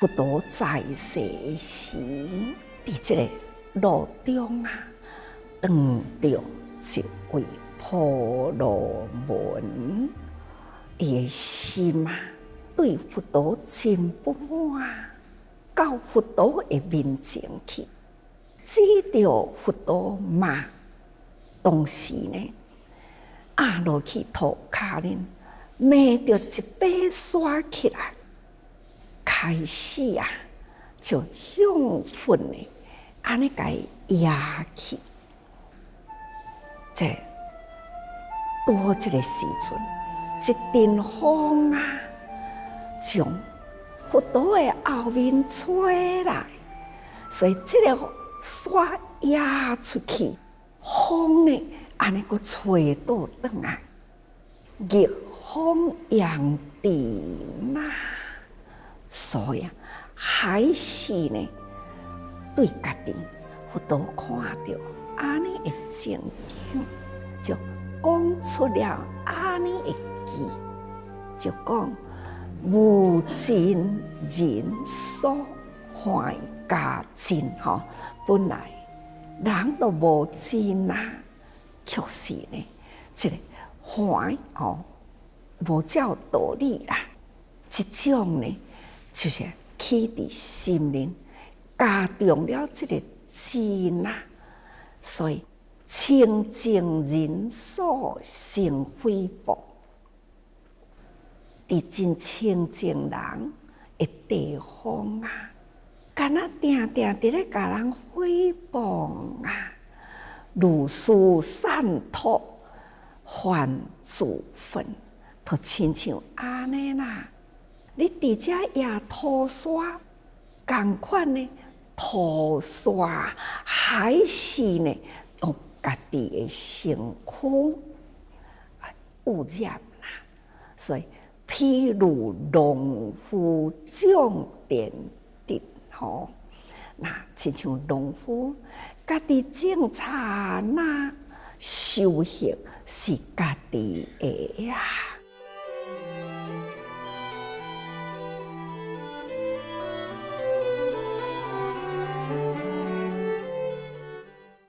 不多在世时，伫这个路中啊，当着一位婆罗门，伊的心啊，对佛陀真不满，到佛陀的面前去，指着佛陀骂，当时呢，压落去涂骹呢，骂着一把刷起来。开始啊，就兴奋的安尼甲伊压去，在多这个时阵，一阵风啊，从佛陀的后面吹来，所以这个沙压出去，风呢安尼个吹倒转来，逆风扬电呐。所以还是呢，对家己佛陀看到安尼的情景，就讲出了安尼的句，就讲无尽人所怀家尽吼，本来人都无尽啊，确实呢，这个怀哦，无照道理啦，这种呢。就是起伫心灵加重了这个字呐，所以清净人所成非薄，伫真清净人的地方啊，敢若定定伫咧甲人诽谤啊，如是善托还自分，都亲像安尼啦。你伫遮也涂刷，共款呢？涂刷还是呢？用家己的身躯污染啦。所以，譬如农夫种田地，吼，那亲像农夫家己种茶那收获是家己的呀。